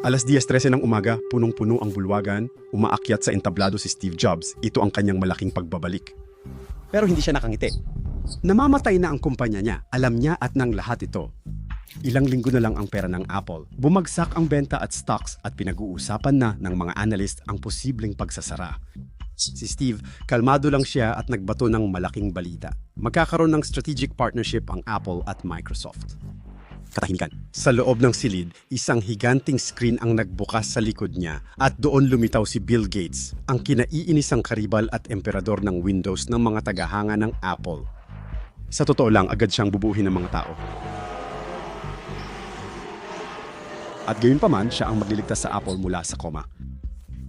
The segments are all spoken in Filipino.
Alas 10.13 ng umaga, punong-puno ang bulwagan, umaakyat sa entablado si Steve Jobs. Ito ang kanyang malaking pagbabalik. Pero hindi siya nakangiti. Namamatay na ang kumpanya niya. Alam niya at ng lahat ito. Ilang linggo na lang ang pera ng Apple. Bumagsak ang benta at stocks at pinag-uusapan na ng mga analyst ang posibleng pagsasara. Si Steve, kalmado lang siya at nagbato ng malaking balita. Magkakaroon ng strategic partnership ang Apple at Microsoft. Katahimikan. Sa loob ng silid, isang higanting screen ang nagbukas sa likod niya at doon lumitaw si Bill Gates, ang kinaiinisang karibal at emperador ng Windows ng mga tagahanga ng Apple. Sa totoo lang, agad siyang bubuhin ng mga tao. At gayon pa man, siya ang magliligtas sa Apple mula sa koma.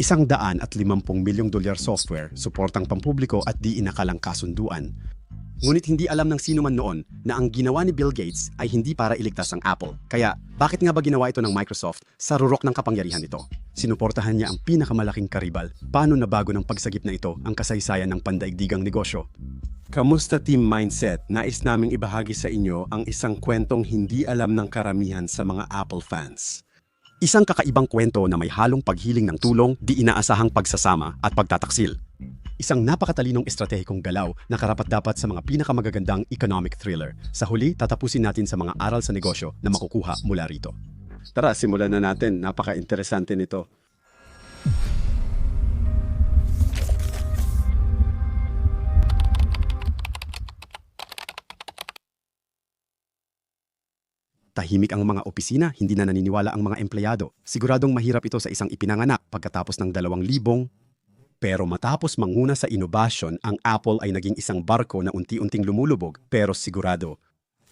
Isang daan at limampung milyong dolyar software, suportang pampubliko at di inakalang kasunduan. Ngunit hindi alam ng sino man noon na ang ginawa ni Bill Gates ay hindi para iligtas ang Apple. Kaya, bakit nga ba ginawa ito ng Microsoft sa rurok ng kapangyarihan nito? Sinuportahan niya ang pinakamalaking karibal. Paano nabago ng pagsagip na ito ang kasaysayan ng pandaigdigang negosyo? Kamusta Team Mindset? Nais naming ibahagi sa inyo ang isang kwentong hindi alam ng karamihan sa mga Apple fans. Isang kakaibang kwento na may halong paghiling ng tulong, di inaasahang pagsasama at pagtataksil. Isang napakatalinong estratehikong galaw na karapat-dapat sa mga pinakamagagandang economic thriller. Sa huli, tatapusin natin sa mga aral sa negosyo na makukuha mula rito. Tara, simulan na natin. Napaka-interesante nito. Tahimik ang mga opisina, hindi na naniniwala ang mga empleyado. Siguradong mahirap ito sa isang ipinanganak pagkatapos ng dalawang libong pero matapos manguna sa inobasyon, ang Apple ay naging isang barko na unti-unting lumulubog pero sigurado.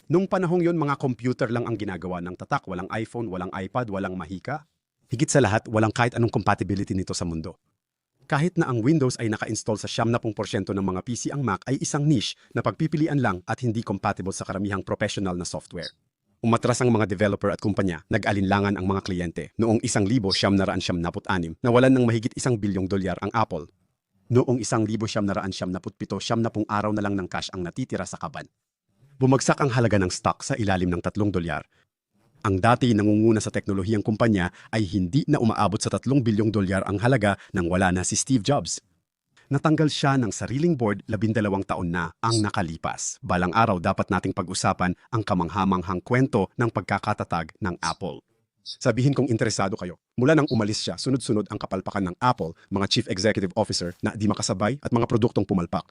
Nung panahong yon mga computer lang ang ginagawa ng tatak, walang iPhone, walang iPad, walang mahika. Higit sa lahat, walang kahit anong compatibility nito sa mundo. Kahit na ang Windows ay naka-install sa 70% ng mga PC, ang Mac ay isang niche na pagpipilian lang at hindi compatible sa karamihang professional na software. Umatras ang mga developer at kumpanya, nag-alinlangan ang mga kliyente. Noong 1,976 na walan ng mahigit isang bilyong dolyar ang Apple. Noong 1,977 70 araw na lang ng cash ang natitira sa kaban. Bumagsak ang halaga ng stock sa ilalim ng 3 dolyar. Ang dati nangunguna sa teknolohiyang kumpanya ay hindi na umaabot sa 3 bilyong dolyar ang halaga nang wala na si Steve Jobs. Natanggal siya ng sariling board labindalawang taon na ang nakalipas. Balang araw dapat nating pag-usapan ang kamanghamanghang kwento ng pagkakatatag ng Apple. Sabihin kong interesado kayo. Mula nang umalis siya, sunod-sunod ang kapalpakan ng Apple, mga chief executive officer na di makasabay at mga produktong pumalpak.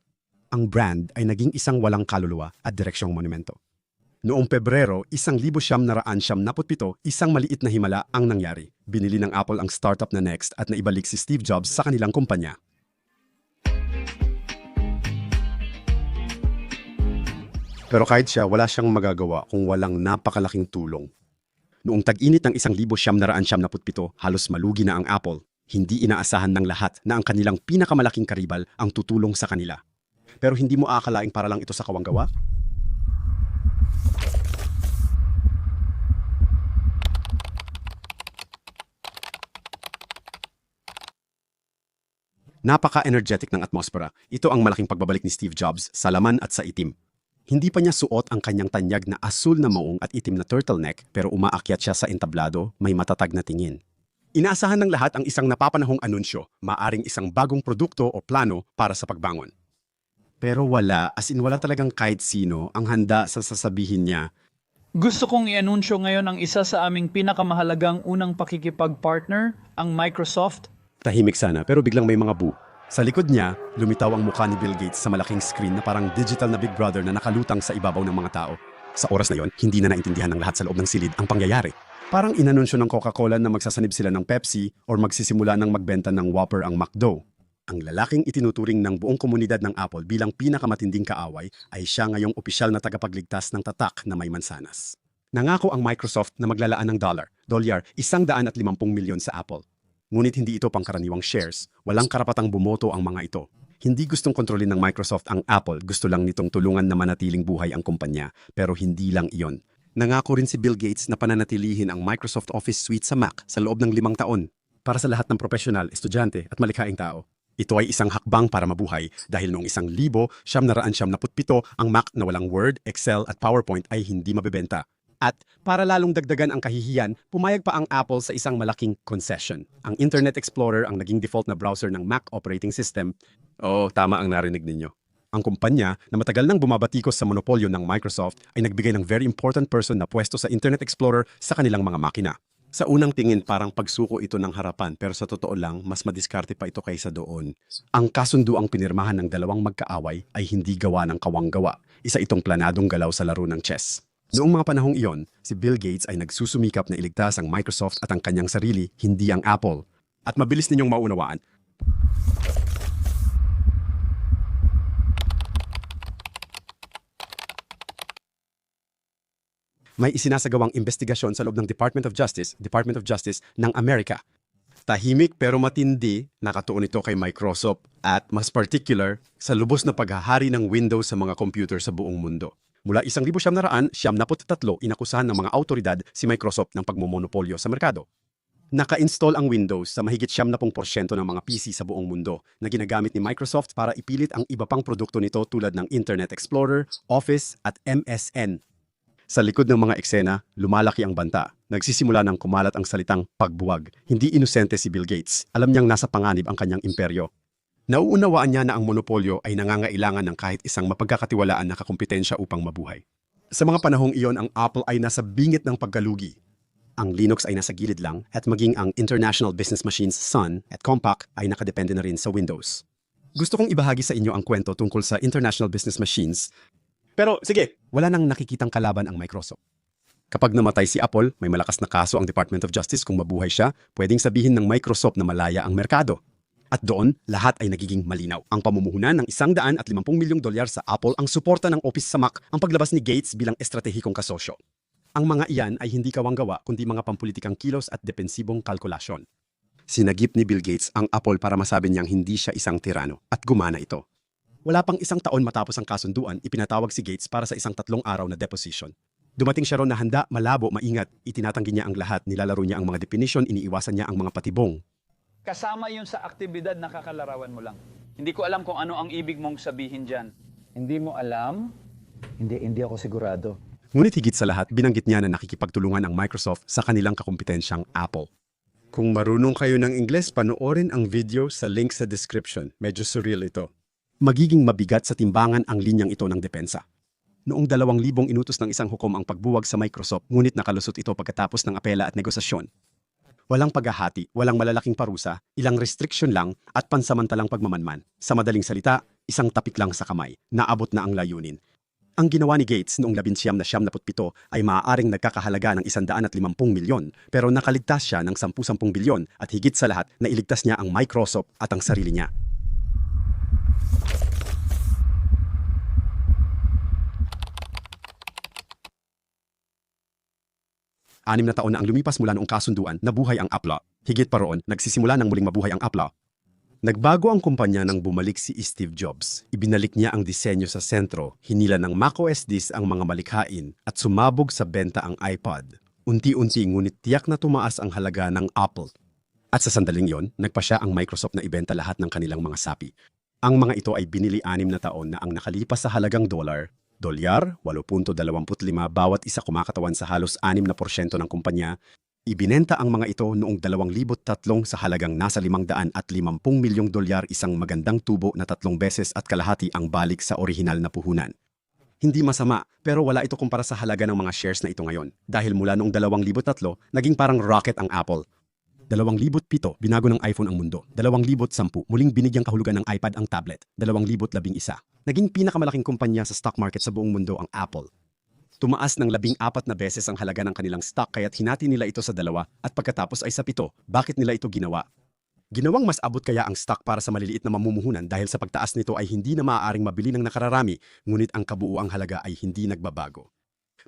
Ang brand ay naging isang walang kaluluwa at direksyong monumento. Noong Pebrero, isang libo siyam na raan siyam naputpito, isang maliit na himala ang nangyari. Binili ng Apple ang startup na Next at naibalik si Steve Jobs sa kanilang kumpanya. Pero kahit siya, wala siyang magagawa kung walang napakalaking tulong. Noong tag-init ng isang libo siyam na siyam na putpito, halos malugi na ang Apple, hindi inaasahan ng lahat na ang kanilang pinakamalaking karibal ang tutulong sa kanila. Pero hindi mo akalaing para lang ito sa kawanggawa? Napaka-energetic ng atmosfera. Ito ang malaking pagbabalik ni Steve Jobs sa laman at sa itim. Hindi pa niya suot ang kanyang tanyag na asul na maong at itim na turtleneck pero umaakyat siya sa entablado, may matatag na tingin. Inaasahan ng lahat ang isang napapanahong anunsyo, maaring isang bagong produkto o plano para sa pagbangon. Pero wala, as in wala talagang kahit sino ang handa sa sasabihin niya, Gusto kong i-anunsyo ngayon ang isa sa aming pinakamahalagang unang pakikipag-partner, ang Microsoft. tahimik sana pero biglang may mga bu. Sa likod niya, lumitaw ang mukha ni Bill Gates sa malaking screen na parang digital na Big Brother na nakalutang sa ibabaw ng mga tao. Sa oras na yon, hindi na naintindihan ng lahat sa loob ng silid ang pangyayari. Parang inanunsyo ng Coca-Cola na magsasanib sila ng Pepsi or magsisimula ng magbenta ng Whopper ang McDo. Ang lalaking itinuturing ng buong komunidad ng Apple bilang pinakamatinding kaaway ay siya ngayong opisyal na tagapagligtas ng tatak na may mansanas. Nangako ang Microsoft na maglalaan ng dollar, dolyar, isang daan at limampung milyon sa Apple. Ngunit hindi ito pangkaraniwang shares. Walang karapatang bumoto ang mga ito. Hindi gustong kontrolin ng Microsoft ang Apple, gusto lang nitong tulungan na manatiling buhay ang kumpanya. Pero hindi lang iyon. Nangako rin si Bill Gates na pananatilihin ang Microsoft Office Suite sa Mac sa loob ng limang taon para sa lahat ng profesional, estudyante at malikhaing tao. Ito ay isang hakbang para mabuhay dahil noong isang libo, siyam na raan siyam na putpito, ang Mac na walang Word, Excel at PowerPoint ay hindi mabebenta. At para lalong dagdagan ang kahihiyan, pumayag pa ang Apple sa isang malaking concession. Ang Internet Explorer ang naging default na browser ng Mac operating system. Oo, tama ang narinig ninyo. Ang kumpanya na matagal nang bumabatikos sa monopolyo ng Microsoft ay nagbigay ng very important person na pwesto sa Internet Explorer sa kanilang mga makina. Sa unang tingin parang pagsuko ito ng harapan pero sa totoo lang mas madiskarte pa ito kaysa doon. Ang kasunduang pinirmahan ng dalawang magkaaway ay hindi gawa ng kawang-gawa. Isa itong planadong galaw sa laro ng chess. Noong mga panahong iyon, si Bill Gates ay nagsusumikap na iligtas ang Microsoft at ang kanyang sarili, hindi ang Apple. At mabilis ninyong maunawaan, may isinasagawang investigasyon sa loob ng Department of Justice, Department of Justice ng Amerika. Tahimik pero matindi, nakatuon ito kay Microsoft at mas particular sa lubos na paghahari ng Windows sa mga computer sa buong mundo. Mula 1973, inakusahan ng mga autoridad si Microsoft ng pagmomonopolyo sa merkado. Naka-install ang Windows sa mahigit 70% ng mga PC sa buong mundo na ginagamit ni Microsoft para ipilit ang iba pang produkto nito tulad ng Internet Explorer, Office at MSN sa likod ng mga eksena, lumalaki ang banta. Nagsisimula ng kumalat ang salitang pagbuwag. Hindi inosente si Bill Gates. Alam niyang nasa panganib ang kanyang imperyo. Nauunawaan niya na ang monopolyo ay nangangailangan ng kahit isang mapagkakatiwalaan na kakumpetensya upang mabuhay. Sa mga panahong iyon, ang Apple ay nasa bingit ng pagkalugi. Ang Linux ay nasa gilid lang at maging ang International Business Machines Sun at Compaq ay nakadepende na rin sa Windows. Gusto kong ibahagi sa inyo ang kwento tungkol sa International Business Machines pero sige, wala nang nakikitang kalaban ang Microsoft. Kapag namatay si Apple, may malakas na kaso ang Department of Justice kung mabuhay siya, pwedeng sabihin ng Microsoft na malaya ang merkado. At doon, lahat ay nagiging malinaw. Ang pamumuhunan ng 150 milyong dolyar sa Apple ang suporta ng Office sa Mac ang paglabas ni Gates bilang estratehikong kasosyo. Ang mga iyan ay hindi kawanggawa kundi mga pampulitikang kilos at depensibong kalkulasyon. Sinagip ni Bill Gates ang Apple para masabi niyang hindi siya isang tirano at gumana ito. Wala pang isang taon matapos ang kasunduan, ipinatawag si Gates para sa isang tatlong araw na deposition. Dumating siya ron na handa, malabo, maingat, itinatanggi niya ang lahat, nilalaro niya ang mga definition, iniiwasan niya ang mga patibong. Kasama yun sa aktibidad na kakalarawan mo lang. Hindi ko alam kung ano ang ibig mong sabihin dyan. Hindi mo alam? Hindi, hindi ako sigurado. Ngunit higit sa lahat, binanggit niya na nakikipagtulungan ang Microsoft sa kanilang kakumpetensyang Apple. Kung marunong kayo ng Ingles, panoorin ang video sa link sa description. Medyo surreal ito. Magiging mabigat sa timbangan ang linyang ito ng depensa. Noong dalawang libong inutos ng isang hukom ang pagbuwag sa Microsoft, ngunit nakalusot ito pagkatapos ng apela at negosasyon. Walang paghahati, walang malalaking parusa, ilang restriction lang at pansamantalang pagmamanman. Sa madaling salita, isang tapik lang sa kamay, naabot na ang layunin. Ang ginawa ni Gates noong labinsyam na siyam na putpito ay maaaring nagkakahalaga ng 150 milyon pero nakaligtas siya ng 10-10 bilyon at higit sa lahat nailigtas niya ang Microsoft at ang sarili niya. Anim na taon na ang lumipas mula noong kasunduan na buhay ang Apple. Higit pa roon, nagsisimula ng muling mabuhay ang Apple. Nagbago ang kumpanya nang bumalik si Steve Jobs. Ibinalik niya ang disenyo sa sentro, hinila ng macOS Dis ang mga malikhain at sumabog sa benta ang iPod. Unti-unti ngunit tiyak na tumaas ang halaga ng Apple. At sa sandaling yon, nagpa siya ang Microsoft na ibenta lahat ng kanilang mga sapi. Ang mga ito ay binili anim na taon na ang nakalipas sa halagang dolar, dolyar, 8.25 bawat isa kumakatawan sa halos 6 na porsyento ng kumpanya, ibinenta ang mga ito noong 2003 sa halagang nasa 550 milyong dolyar isang magandang tubo na tatlong beses at kalahati ang balik sa orihinal na puhunan. Hindi masama, pero wala ito kumpara sa halaga ng mga shares na ito ngayon. Dahil mula noong 2003, naging parang rocket ang Apple. 2007, binago ng iPhone ang mundo. 2010, muling binigyang kahulugan ng iPad ang tablet. 2011, naging pinakamalaking kumpanya sa stock market sa buong mundo ang Apple. Tumaas ng labing apat na beses ang halaga ng kanilang stock kaya't hinati nila ito sa dalawa at pagkatapos ay sa pito. Bakit nila ito ginawa? Ginawang mas abot kaya ang stock para sa maliliit na mamumuhunan dahil sa pagtaas nito ay hindi na maaaring mabili ng nakararami, ngunit ang kabuuang halaga ay hindi nagbabago.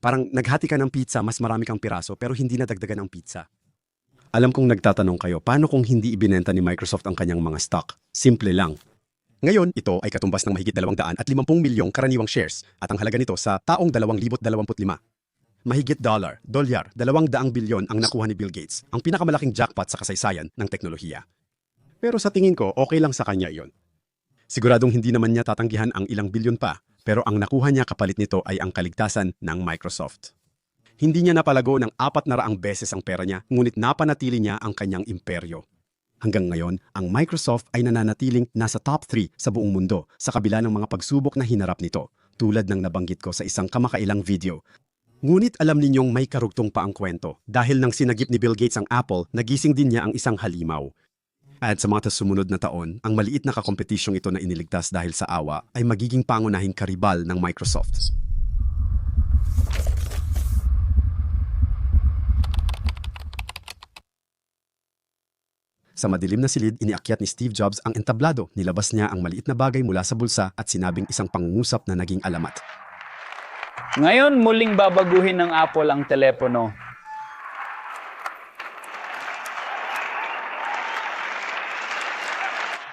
Parang naghati ka ng pizza, mas marami kang piraso pero hindi nadagdagan ang pizza. Alam kong nagtatanong kayo, paano kung hindi ibinenta ni Microsoft ang kanyang mga stock? Simple lang. Ngayon, ito ay katumbas ng mahigit 200 at 50 milyong karaniwang shares at ang halaga nito sa taong 2025. Mahigit dollar, dolyar, 200 bilyon ang nakuha ni Bill Gates, ang pinakamalaking jackpot sa kasaysayan ng teknolohiya. Pero sa tingin ko, okay lang sa kanya iyon. Siguradong hindi naman niya tatanggihan ang ilang bilyon pa, pero ang nakuha niya kapalit nito ay ang kaligtasan ng Microsoft. Hindi niya napalago ng apat na raang beses ang pera niya, ngunit napanatili niya ang kanyang imperyo. Hanggang ngayon, ang Microsoft ay nananatiling nasa top 3 sa buong mundo sa kabila ng mga pagsubok na hinarap nito, tulad ng nabanggit ko sa isang kamakailang video. Ngunit alam ninyong may karugtong pa ang kwento. Dahil nang sinagip ni Bill Gates ang Apple, nagising din niya ang isang halimaw. At sa mga sumunod na taon, ang maliit na kakompetisyong ito na iniligtas dahil sa awa ay magiging pangunahing karibal ng Microsoft. Sa madilim na silid, iniakyat ni Steve Jobs ang entablado. Nilabas niya ang maliit na bagay mula sa bulsa at sinabing isang pangungusap na naging alamat. Ngayon, muling babaguhin ng Apple ang telepono.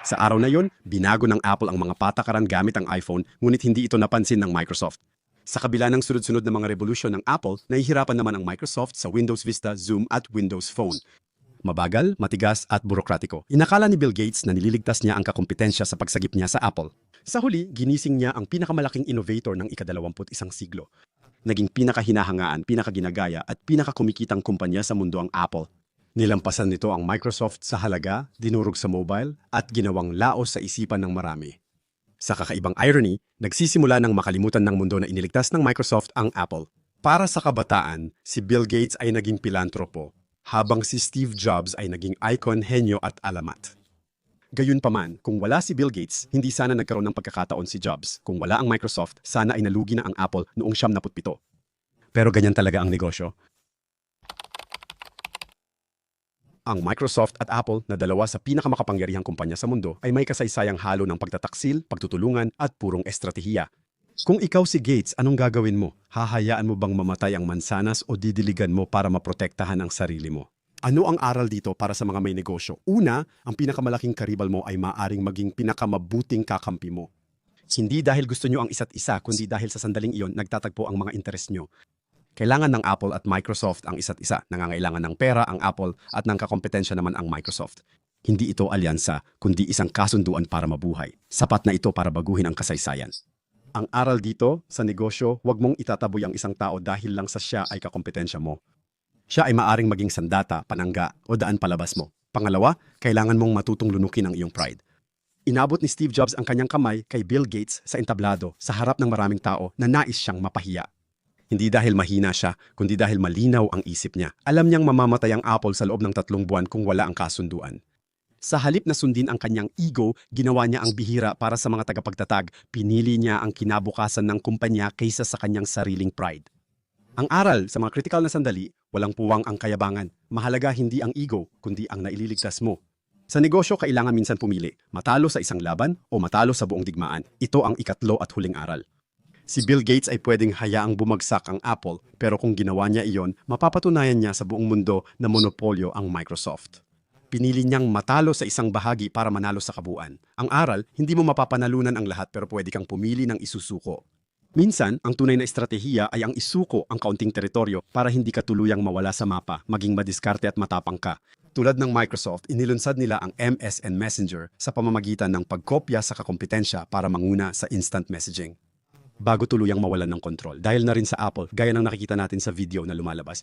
Sa araw na yon, binago ng Apple ang mga patakaran gamit ang iPhone, ngunit hindi ito napansin ng Microsoft. Sa kabila ng sunod-sunod na mga revolusyon ng Apple, nahihirapan naman ang Microsoft sa Windows Vista, Zoom at Windows Phone. Mabagal, matigas at burokratiko. Inakala ni Bill Gates na nililigtas niya ang kakompetensya sa pagsagip niya sa Apple. Sa huli, ginising niya ang pinakamalaking innovator ng ikadalawamput isang siglo. Naging pinakahinahangaan, pinakaginagaya at pinakakumikitang kumpanya sa mundo ang Apple. Nilampasan nito ang Microsoft sa halaga, dinurog sa mobile, at ginawang laos sa isipan ng marami. Sa kakaibang irony, nagsisimula ng makalimutan ng mundo na iniligtas ng Microsoft ang Apple. Para sa kabataan, si Bill Gates ay naging pilantropo, habang si Steve Jobs ay naging icon, henyo at alamat. Gayunpaman, kung wala si Bill Gates, hindi sana nagkaroon ng pagkakataon si Jobs. Kung wala ang Microsoft, sana ay nalugi na ang Apple noong siyam na putpito. Pero ganyan talaga ang negosyo. Ang Microsoft at Apple na dalawa sa pinakamakapangyarihang kumpanya sa mundo ay may kasaysayang halo ng pagtataksil, pagtutulungan at purong estratehiya. Kung ikaw si Gates, anong gagawin mo? Hahayaan mo bang mamatay ang mansanas o didiligan mo para maprotektahan ang sarili mo? Ano ang aral dito para sa mga may negosyo? Una, ang pinakamalaking karibal mo ay maaring maging pinakamabuting kakampi mo. Hindi dahil gusto nyo ang isa't isa, kundi dahil sa sandaling iyon nagtatagpo ang mga interes nyo. Kailangan ng Apple at Microsoft ang isa't isa. Nangangailangan ng pera ang Apple at ng kakompetensya naman ang Microsoft. Hindi ito alyansa, kundi isang kasunduan para mabuhay. Sapat na ito para baguhin ang kasaysayan. Ang aral dito, sa negosyo, huwag mong itataboy ang isang tao dahil lang sa siya ay kakompetensya mo. Siya ay maaring maging sandata, panangga, o daan palabas mo. Pangalawa, kailangan mong matutong lunukin ang iyong pride. Inabot ni Steve Jobs ang kanyang kamay kay Bill Gates sa entablado sa harap ng maraming tao na nais siyang mapahiya. Hindi dahil mahina siya, kundi dahil malinaw ang isip niya. Alam niyang mamamatay ang Apple sa loob ng tatlong buwan kung wala ang kasunduan. Sa halip na sundin ang kanyang ego, ginawa niya ang bihira para sa mga tagapagtatag. Pinili niya ang kinabukasan ng kumpanya kaysa sa kanyang sariling pride. Ang aral sa mga kritikal na sandali, walang puwang ang kayabangan. Mahalaga hindi ang ego, kundi ang naililigtas mo. Sa negosyo, kailangan minsan pumili, matalo sa isang laban o matalo sa buong digmaan. Ito ang ikatlo at huling aral. Si Bill Gates ay pwedeng hayaang bumagsak ang Apple, pero kung ginawa niya iyon, mapapatunayan niya sa buong mundo na monopolyo ang Microsoft. Pinili niyang matalo sa isang bahagi para manalo sa kabuuan. Ang aral, hindi mo mapapanalunan ang lahat pero pwede kang pumili ng isusuko. Minsan, ang tunay na estratehiya ay ang isuko ang kaunting teritoryo para hindi ka tuluyang mawala sa mapa, maging madiskarte at matapang ka. Tulad ng Microsoft, inilunsad nila ang MSN Messenger sa pamamagitan ng pagkopya sa kakompetensya para manguna sa instant messaging bago tuluyang mawalan ng kontrol. Dahil na rin sa Apple, gaya ng nakikita natin sa video na lumalabas,